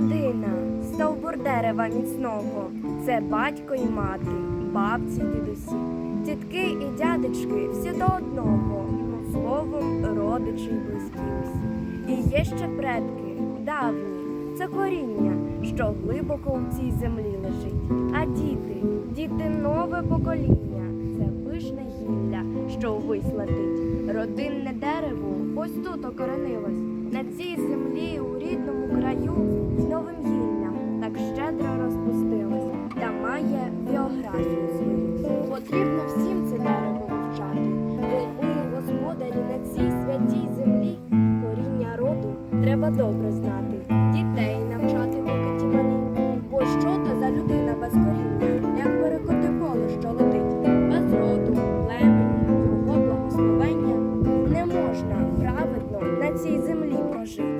родина, стовбур дерева міцного. Це батько і мати, бабці, дідусі, тітки і дядечки всі до одного, ну, словом, родичі й близькі усі. І є ще предки, давні, це коріння, що глибоко у цій землі лежить. А діти, діти нове покоління, це пишне гілля, що ввись летить. Родинне дерево ось тут окоренилось, Потрібно всім це дерево вивчати, бо ми, господарі, на цій святій землі коріння роду треба добре знати, дітей навчати поки ті. Бо що то за людина без коріння, як перекоти поле, що летить, без роду, племені, його благословення не можна праведно на цій землі прожить.